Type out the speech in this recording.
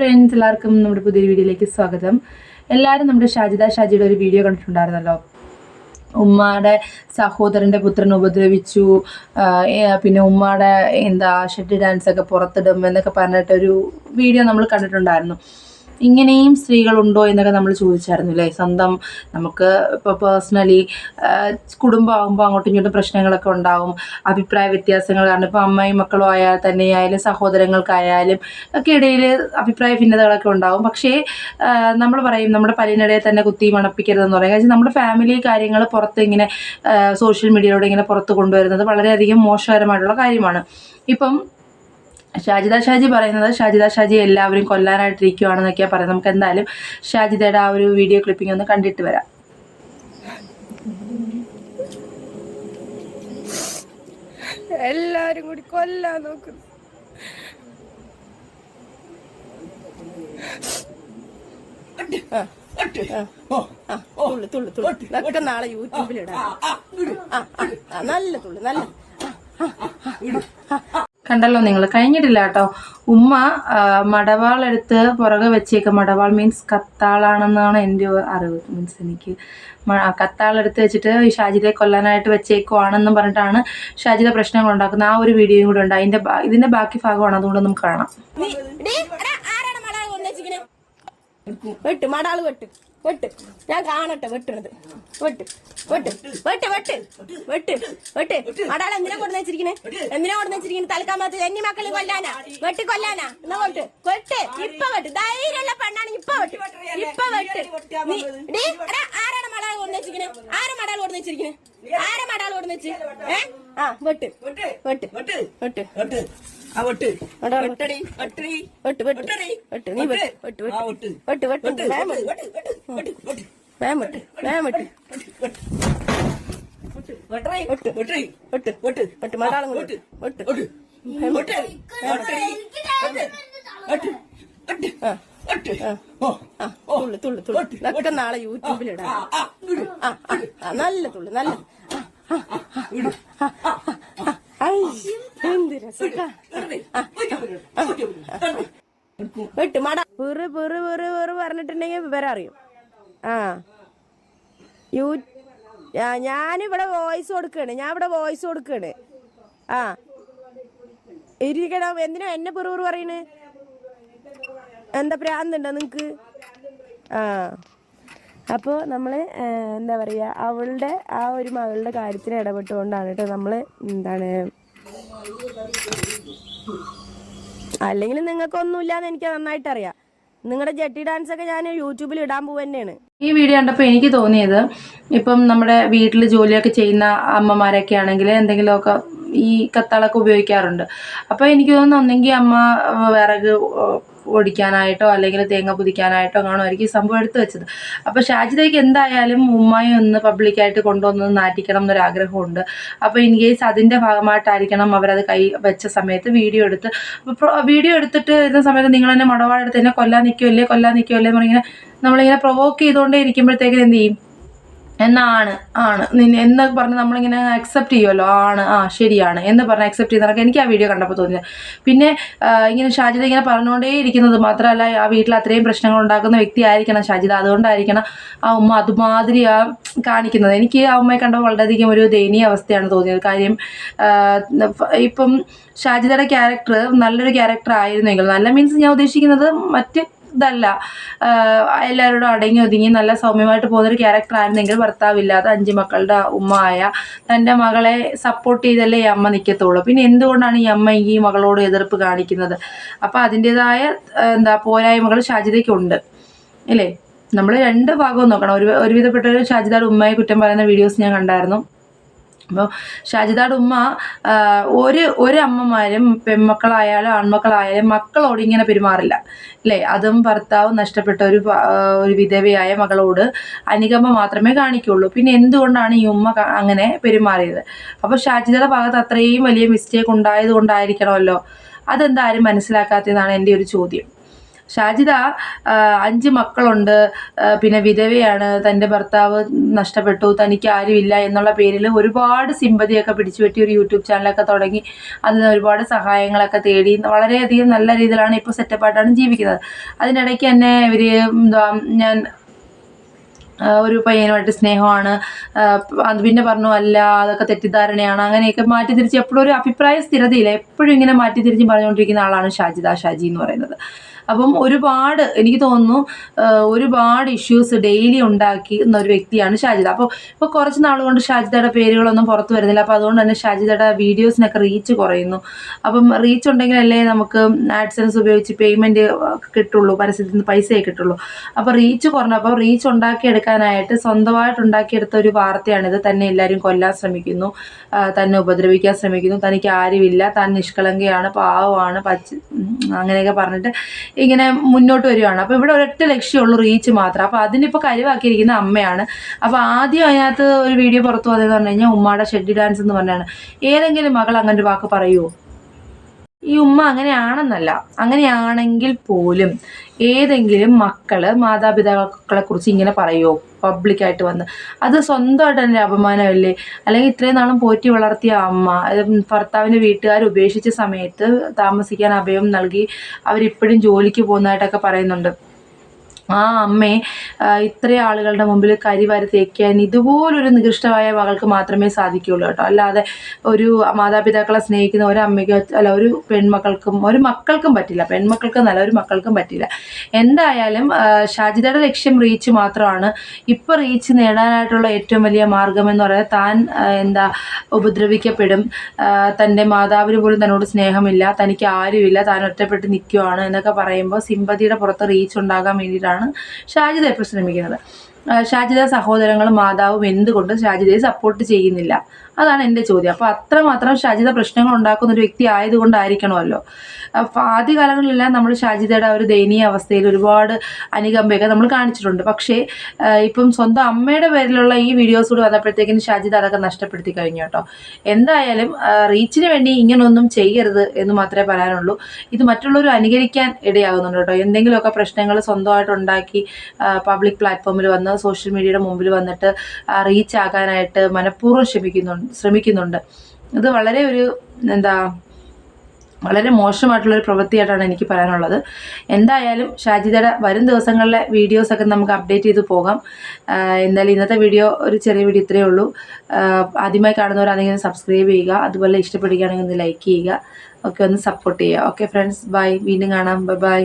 Friends എല്ലാവർക്കും നമ്മുടെ പുതിയൊരു വീഡിയോയിലേക്ക് സ്വാഗതം. എല്ലാവരും നമ്മുടെ ഷാജിദ ഷാജിയുടെ ഒരു വീഡിയോ കണ്ടിട്ടുണ്ടായിരുന്നല്ലോ. ഉമ്മയുടെ സഹോദരന്റെ പുത്രൻ ഉപദ്രവിച്ചു പിന്നെ ഉമ്മയുടെ എന്താ ഷെഡ് ഡാൻസ് ഒക്കെ പുറത്തിടും എന്നൊക്കെ പറഞ്ഞിട്ടൊരു വീഡിയോ നമ്മൾ കണ്ടിട്ടുണ്ടായിരുന്നു. ഇങ്ങനെയും സ്ത്രീകളുണ്ടോ എന്നൊക്കെ നമ്മൾ ചോദിച്ചായിരുന്നു അല്ലേ സ്വന്തം നമുക്ക് ഇപ്പോൾ പേഴ്സണലി കുടുംബമാകുമ്പോൾ അങ്ങോട്ടും ഇങ്ങോട്ടും പ്രശ്നങ്ങളൊക്കെ ഉണ്ടാവും. അഭിപ്രായ വ്യത്യാസങ്ങൾ കാരണം ഇപ്പോൾ അമ്മയും മക്കളും ആയാൽ തന്നെയായാലും സഹോദരങ്ങൾക്കായാലും ഒക്കെ ഇടയിൽ അഭിപ്രായ ഭിന്നതകളൊക്കെ ഉണ്ടാവും. പക്ഷേ നമ്മൾ പറയും നമ്മുടെ പല്ലിനിടയിൽ തന്നെ കുത്തി മണപ്പിക്കരുതെന്ന് പറയും. കാരണം നമ്മുടെ ഫാമിലി കാര്യങ്ങൾ പുറത്ത് ഇങ്ങനെ സോഷ്യൽ മീഡിയയിലൂടെ ഇങ്ങനെ പുറത്ത് കൊണ്ടുവരുന്നത് വളരെയധികം മോശകരമായിട്ടുള്ള കാര്യമാണ്. ഇപ്പം ഷാജിദ ഷാജി പറയുന്നത് ഷാജിദ ഷാജി എല്ലാവരും കൊല്ലാനായിട്ടിരിക്കുകയാണെന്നൊക്കെയാണ് പറയുന്നത് നമുക്ക് എന്തായാലും ഷാജിദയുടെ ആ ഒരു വീഡിയോ ക്ലിപ്പിംഗ് ഒന്ന് കണ്ടിട്ട് വരാം എല്ലാരും കൂടി കൊല്ലാൻ നോക്കുന്നു തുള്ളു തുള്ളു തുള്ളു ഇതൊക്കെ നാളെ യൂട്യൂബിലിടാം നല്ല തുള്ളു നല്ല കണ്ടല്ലോ നിങ്ങൾ. കഴിഞ്ഞിട്ടില്ല കേട്ടോ. ഉമ്മ മടവാൾ എടുത്ത് പുറകെ വെച്ചേക്ക. മടവാൾ മീൻസ് കത്താളാണെന്നാണ് എന്റെ അറിവ്. മീൻസ് എനിക്ക് കത്താൾ എടുത്ത് വെച്ചിട്ട് ഈ ഷാജിതയെ കൊല്ലാനായിട്ട് വെച്ചേക്കുവാണെന്നും പറഞ്ഞിട്ടാണ് ഷാജിദ പ്രശ്നങ്ങൾ ഉണ്ടാക്കുന്നത്. ആ ഒരു വീഡിയോയും കൂടെ ഉണ്ട്. അതിന്റെ ഇതിന്റെ ബാക്കി ഭാഗമാണ്. അതുകൊണ്ട് നമുക്ക് കാണാം. ആരാണ് മടാൾ? വെട്ട്. വെട്ട്. വെട്ട് ഞാൻ കാണട്ടെ വെട്ടണത്. വെട്ട്. വെട്ട്. വെട്ട് വെട്ട്. വെട്ട്. വെട്ട്. മടാൾ എന്തിനാ കൊണ്ടു വെച്ചിരിക്കണേ? എന്തിനാ കൊണ്ടു വെച്ചിരിക്കണേ? തൽക്കാമത്ത് എന്നി മക്കൾ കൊല്ലാനാ. വെട്ടി കൊല്ലാനാ. എന്നാ വെട്ട്? വെട്ട്. ഇപ്പൊ വെട്ട്. ധൈര്യമുള്ള പെണ്ണാണെങ്കിൽ ഇപ്പൊ വെട്ട്. ഇപ്പൊ വെട്ട്. നീ- ആരാണ് മടാൾ കൊണ്ടു വെച്ചിരിക്കണേ? ആരും മടാൾ കൊണ്ടു വെച്ചിരിക്കണേ? ആരും മടാൾ കൊണ്ടു വെച്ച് ഏ? ആ വെട്ട്. വെട്ട്. വെട്ട്. വെട്ട്. തുള്ളു തുള്ളു തുള്ളു. ഇതൊക്കെ നാളെ യൂട്യൂബിലിടാം നല്ല തുള്ളു നല്ല. ആ, ആ, ആ, വെട്ട് മട. പെറ് പെറ് പെറ് പെറ് പറഞ്ഞിട്ടുണ്ടെങ്കിൽ വിവരം അറിയും. ആ. യൂ ഞാനിവിടെ വോയിസ് കൊടുക്കാണ് ഞാൻ ഇവിടെ വോയിസ് കൊടുക്കാണ് ആ. ഇരിക്കണം എന്തിനാ എന്നെ പെറു പെറു പറയണ്? എന്താ പ്രാന്തുണ്ടോ നിങ്ങക്ക്? ആ. അപ്പോൾ നമ്മൾ എന്താ പറയുക അവളുടെ ആ ഒരു മകളുടെ കാര്യത്തിന് ഇടപെട്ടുകൊണ്ടാണ് കേട്ടോ നമ്മൾ എന്താണ് അല്ലെങ്കിൽ നിങ്ങൾക്കൊന്നുമില്ലാന്ന് എനിക്ക് നന്നായിട്ട് അറിയാം നിങ്ങളുടെ ജെട്ടി ഡാൻസ് ഒക്കെ ഞാൻ യൂട്യൂബിൽ ഇടാൻ പോവുന്നതാണ് ഈ വീഡിയോ കണ്ടപ്പോൾ എനിക്ക് തോന്നിയത് ഇപ്പം നമ്മുടെ വീട്ടിൽ ജോലിയൊക്കെ ചെയ്യുന്ന അമ്മമാരൊക്കെ ആണെങ്കിൽ എന്തെങ്കിലുമൊക്കെ ഈ കത്താളൊക്കെ ഉപയോഗിക്കാറുണ്ട്. അപ്പോൾ എനിക്ക് തോന്നുന്നു ഒന്നെങ്കിൽ അമ്മ വിറക് ഓടിക്കാനായിട്ടോ അല്ലെങ്കിൽ തേങ്ങ പുതിക്കാനായിട്ടോ കാണുമായിരിക്കും ഈ സംഭവം എടുത്തു വെച്ചത്. അപ്പോൾ ഷാജിദയ്ക്ക് എന്തായാലും ഉമ്മായി ഒന്ന് പബ്ലിക്കായിട്ട് കൊണ്ടുവന്ന് നാറ്റിക്കണം എന്നൊരാഗ്രഹമുണ്ട്. അപ്പോൾ ഇൻ കേസ് അതിന്റെ ഭാഗമായിട്ടായിരിക്കണം അവരത് കൈ വെച്ച സമയത്ത് വീഡിയോ എടുത്ത്. വീഡിയോ എടുത്തിട്ട് ഇരുന്ന സമയത്ത് നിങ്ങൾ തന്നെ മടവാടെടുത്ത് എന്നെ കൊല്ലാൻ നിൽക്കുമല്ലേ കൊല്ലാൻ നിൽക്കുമല്ലേ എന്ന് പറഞ്ഞിങ്ങനെ നമ്മളിങ്ങനെ പ്രൊവോക്ക് ചെയ്തുകൊണ്ടേ ഇരിക്കുമ്പോഴത്തേക്കും എന്ത് ചെയ്യും? എന്നാണ് ആണ്. നിന്നെ എന്ന് പറഞ്ഞ് നമ്മളിങ്ങനെ അക്സെപ്റ്റ് ചെയ്യുമല്ലോ ആണ് ആ ശരിയാണ് എന്ന് പറഞ്ഞ് അക്സെപ്റ്റ് ചെയ്യുന്നതൊക്കെ എനിക്ക് ആ വീഡിയോ കണ്ടപ്പോൾ തോന്നിയത്. പിന്നെ ഇങ്ങനെ ഷാജിത ഇങ്ങനെ പറഞ്ഞുകൊണ്ടേ ഇരിക്കുന്നത് മാത്രമല്ല ആ വീട്ടിൽ അത്രയും പ്രശ്നങ്ങൾ ഉണ്ടാക്കുന്ന വ്യക്തി ആയിരിക്കണം ഷാജിത. അതുകൊണ്ടായിരിക്കണം ആ ഉമ്മ അതുമാതിരി ആ കാണിക്കുന്നത്. എനിക്ക് ആ ഉമ്മയെ കണ്ടപ്പോൾ വളരെയധികം ഒരു ദയനീയ അവസ്ഥയാണ് തോന്നിയത്. കാര്യം ഇപ്പം ഷാജിതയുടെ ക്യാരക്ടർ നല്ലൊരു ക്യാരക്ടർ ആയിരുന്നെങ്കിൽ നല്ല മീൻസ് ഞാൻ ഉദ്ദേശിക്കുന്നത് മറ്റ് ഇതല്ല. എല്ലാവരോടും അടങ്ങി ഒതുങ്ങി നല്ല സൗമ്യമായിട്ട് പോകുന്നൊരു ക്യാരക്ടർ ആയിരുന്നെങ്കിൽ ഭർത്താവില്ലാതെ അഞ്ച് മക്കളുടെ ഉമ്മ ആയ തന്റെ മകളെ സപ്പോർട്ട് ചെയ്തല്ലേ ഈ അമ്മ നിൽക്കത്തുള്ളൂ പിന്നെ എന്തുകൊണ്ടാണ് ഈ അമ്മ ഈ മകളോട് എതിർപ്പ് കാണിക്കുന്നത്? അപ്പോൾ അതിന്റെതായ എന്താ പോരായ്മകൾ ഷാജിതയ്ക്കുണ്ട് അല്ലേ നമ്മൾ രണ്ട് ഭാഗവും നോക്കണം. ഒരു ഒരുവിധപ്പെട്ട ഒരു ഷാജിതയുടെ ഉമ്മയെ കുറ്റം പറയുന്ന വീഡിയോസ് ഞാൻ കണ്ടായിരുന്നു. അപ്പോൾ ഷാജിദയുടെ ഉമ്മ ഒരു ഒരു അമ്മമാരും പെൺമക്കളായാലും ആൺമക്കളായാലും മക്കളോട് ഇങ്ങനെ പെരുമാറില്ല. അല്ലേ അതും ഭർത്താവ് നഷ്ടപ്പെട്ട ഒരു ഒരു വിധവയായ മകളോട് അനുകമ്പ മാത്രമേ കാണിക്കുള്ളൂ. പിന്നെ എന്തുകൊണ്ടാണ് ഈ ഉമ്മ അങ്ങനെ പെരുമാറിയത്? അപ്പോൾ ഷാജിദയുടെ ഭാഗത്ത് അത്രയും വലിയ മിസ്റ്റേക്ക് ഉണ്ടായത് കൊണ്ടായിരിക്കണമല്ലോ അതെന്താരും മനസ്സിലാക്കാത്തതാണ് എന്റെ ഒരു ചോദ്യം. ഷാജിദ അഞ്ച് മക്കളുണ്ട്. പിന്നെ വിധവയാണ്. തന്റെ ഭർത്താവ് നഷ്ടപ്പെട്ടു. തനിക്ക് ആരുമില്ല എന്നുള്ള പേരിൽ ഒരുപാട് സിമ്പതിയൊക്കെ പിടിച്ചു പറ്റി ഒരു യൂട്യൂബ് ചാനലൊക്കെ തുടങ്ങി. അതിന് ഒരുപാട് സഹായങ്ങളൊക്കെ തേടി വളരെയധികം നല്ല രീതിയിലാണ് ഇപ്പോൾ സെറ്റപ്പായിട്ടാണ് ജീവിക്കുന്നത്. അതിനിടയ്ക്ക് തന്നെ ഇവർ എന്താ ഞാൻ ഒരു പയ്യനുമായിട്ട് സ്നേഹമാണ്. അത് പിന്നെ പറഞ്ഞു അല്ല അതൊക്കെ തെറ്റിദ്ധാരണയാണ്. അങ്ങനെയൊക്കെ മാറ്റി തിരിച്ച് എപ്പോഴും ഒരു അഭിപ്രായ സ്ഥിരതയില്ല. എപ്പോഴും ഇങ്ങനെ മാറ്റി തിരിച്ച് പറഞ്ഞുകൊണ്ടിരിക്കുന്ന ആളാണ് ഷാജിദ ഷാജി എന്ന് പറയുന്നത്. അപ്പം ഒരുപാട് എനിക്ക് തോന്നുന്നു ഒരുപാട് ഇഷ്യൂസ് ഡെയിലി ഉണ്ടാക്കി ഒരു വ്യക്തിയാണ് ഷാജിദ. അപ്പോൾ ഇപ്പോൾ കുറച്ച് നാൾ കൊണ്ട് ഷാജിദയുടെ പേരുകളൊന്നും പുറത്തു വരുന്നില്ല. അപ്പോൾ അതുകൊണ്ട് തന്നെ ഷാജിദയുടെ വീഡിയോസിനൊക്കെ റീച്ച് കുറയുന്നു. അപ്പം റീച്ച് ഉണ്ടെങ്കിലല്ലേ നമുക്ക് ആഡ്സൻസ് ഉപയോഗിച്ച് പേയ്മെന്റ് കിട്ടുള്ളൂ പരസ്യത്തിൽ നിന്ന് പൈസയെ കിട്ടുള്ളൂ. അപ്പോൾ റീച്ച് കുറഞ്ഞപ്പോൾ റീച്ച് ഉണ്ടാക്കിയെടുക്കാനായിട്ട് സ്വന്തമായിട്ട് ഉണ്ടാക്കിയെടുത്ത ഒരു വാർത്തയാണിത്. തന്നെ എല്ലാവരും കൊല്ലാൻ ശ്രമിക്കുന്നു തന്നെ ഉപദ്രവിക്കാൻ ശ്രമിക്കുന്നു. തനിക്ക് ആരുമില്ല. താൻ നിഷ്കളങ്കയാണ് പാവമാണ് പച്ച അങ്ങനെയൊക്കെ പറഞ്ഞിട്ട് ഇങ്ങനെ മുന്നോട്ട് വരികയാണ്. അപ്പോൾ ഇവിടെ ഒരൊറ്റ ലക്ഷ്യമുള്ളൂ റീച്ച് മാത്രം. അപ്പോൾ അതിനിപ്പോൾ കരുവാക്കിയിരിക്കുന്ന അമ്മയാണ്. അപ്പോൾ ആദ്യം അതിനകത്ത് ഒരു വീഡിയോ പുറത്തു വന്നതെന്ന് പറഞ്ഞു കഴിഞ്ഞാൽ ഉമ്മയുടെ ഷെഡി ഡാൻസ് എന്ന് പറഞ്ഞാണ്. ഏതെങ്കിലും മകൾ അങ്ങനെ ഒരു വാക്ക് പറയുമോ ഈ ഉമ്മ അങ്ങനെയാണെന്നല്ല. അങ്ങനെയാണെങ്കിൽ പോലും ഏതെങ്കിലും മക്കൾ മാതാപിതാക്കളെ കുറിച്ച് ഇങ്ങനെ പറയുമോ പബ്ലിക്കായിട്ട് വന്ന്. അത് സ്വന്തമായിട്ട് തന്നെ അപമാനമല്ലേ? അല്ലെങ്കിൽ ഇത്രയും നാളും പോറ്റി വളർത്തിയ അമ്മ ഭർത്താവിന്റെ വീട്ടുകാർ ഉപേക്ഷിച്ച സമയത്ത് താമസിക്കാൻ അഭയം നൽകി അവരിപ്പോഴും ജോലിക്ക് പോകുന്നതായിട്ടൊക്കെ പറയുന്നുണ്ട്. ആ ഇത്ര ഇത്രയും ആളുകളുടെ മുമ്പിൽ കരിവാരി തേക്കാൻ ഇതുപോലൊരു നികൃഷ്ടമായ മകൾക്ക് മാത്രമേ സാധിക്കുകയുള്ളൂ കേട്ടോ. അല്ലാതെ ഒരു മാതാപിതാക്കളെ സ്നേഹിക്കുന്ന ഒരു അമ്മയ്ക്കോ അല്ല ഒരു പെൺമക്കൾക്കും ഒരു മക്കൾക്കും പറ്റില്ല. പെൺമക്കൾക്കും നല്ല ഒരു മക്കൾക്കും പറ്റില്ല. എന്തായാലും ഷാജിദയുടെ ലക്ഷ്യം റീച്ച് മാത്രമാണ്. ഇപ്പോൾ റീച്ച് നേടാനായിട്ടുള്ള ഏറ്റവും വലിയ മാർഗം എന്ന് പറയുന്നത് താൻ എന്താ ഉപദ്രവിക്കപ്പെടും. തന്റെ മാതാവിന് പോലും തന്നോട് സ്നേഹമില്ല. തനിക്ക് ആരുമില്ല. താൻ ഒറ്റപ്പെട്ട് നിൽക്കുവാണ് എന്നൊക്കെ പറയുമ്പോൾ സിമ്പതിയുടെ പുറത്ത് റീച്ച് ഉണ്ടാകാൻ വേണ്ടിയിട്ടാണ് ഷാജിദ ഇപ്പോൾ ശ്രമിക്കുന്നത്. ഷാജിദ സഹോദരങ്ങളും മാതാവും എന്തുകൊണ്ട് ഷാജിദയെ സപ്പോർട്ട് ചെയ്യുന്നില്ല? അതാണ് എന്റെ ചോദ്യം. അപ്പോൾ അത്രമാത്രം ഷാജിദ പ്രശ്നങ്ങൾ ഉണ്ടാക്കുന്ന ഒരു വ്യക്തി ആയതുകൊണ്ടായിരിക്കണമല്ലോ. അപ്പോൾ ആദ്യകാലങ്ങളിലെല്ലാം നമ്മൾ ഷാജിദയുടെ ഒരു ദയനീയ അവസ്ഥയിൽ ഒരുപാട് അനുകമ്പയൊക്കെ നമ്മൾ കാണിച്ചിട്ടുണ്ട്. പക്ഷേ ഇപ്പം സ്വന്തം അമ്മയുടെ പേരിലുള്ള ഈ വീഡിയോസ് കൂടി വന്നപ്പോഴത്തേക്കിനും ഷാജിദ അതൊക്കെ നഷ്ടപ്പെടുത്തി കഴിഞ്ഞു കേട്ടോ. എന്തായാലും റീച്ചിന് വേണ്ടി ഇങ്ങനൊന്നും ചെയ്യരുത് എന്ന് മാത്രമേ പറയാനുള്ളൂ. ഇത് മറ്റുള്ളവർ അനുകരിക്കാൻ ഇടയാകുന്നുണ്ട് കേട്ടോ. എന്തെങ്കിലുമൊക്കെ പ്രശ്നങ്ങൾ സ്വന്തമായിട്ട് ഉണ്ടാക്കി പബ്ലിക് പ്ലാറ്റ്ഫോമിൽ വന്ന് സോഷ്യൽ മീഡിയയുടെ മുമ്പിൽ വന്നിട്ട് റീച്ച് ആകാനായിട്ട് മനഃപൂർവം ശ്രമിക്കുന്നുണ്ട് ശ്രമിക്കുന്നുണ്ട്. ഇത് വളരെ ഒരു എന്താ വളരെ മോശമായിട്ടുള്ളൊരു പ്രവൃത്തിയായിട്ടാണ് എനിക്ക് പറയാനുള്ളത്. എന്തായാലും ഷാജിതയുടെ വരും ദിവസങ്ങളിലെ വീഡിയോസൊക്കെ നമുക്ക് അപ്ഡേറ്റ് ചെയ്ത് പോകാം. എന്തായാലും ഇന്നത്തെ വീഡിയോ ഒരു ചെറിയ വീഡിയോ ഇത്രയേ ഉള്ളൂ. ആദ്യമായി കാണുന്നവരാണെങ്കിൽ സബ്സ്ക്രൈബ് ചെയ്യുക. അതുപോലെ ഇഷ്ടപ്പെടുകയാണെങ്കിൽ ഒന്ന് ലൈക്ക് ചെയ്യുക. ഒക്കെ ഒന്ന് സപ്പോർട്ട് ചെയ്യുക. Okay friends bye. വീണ്ടും കാണാം. Bye bye.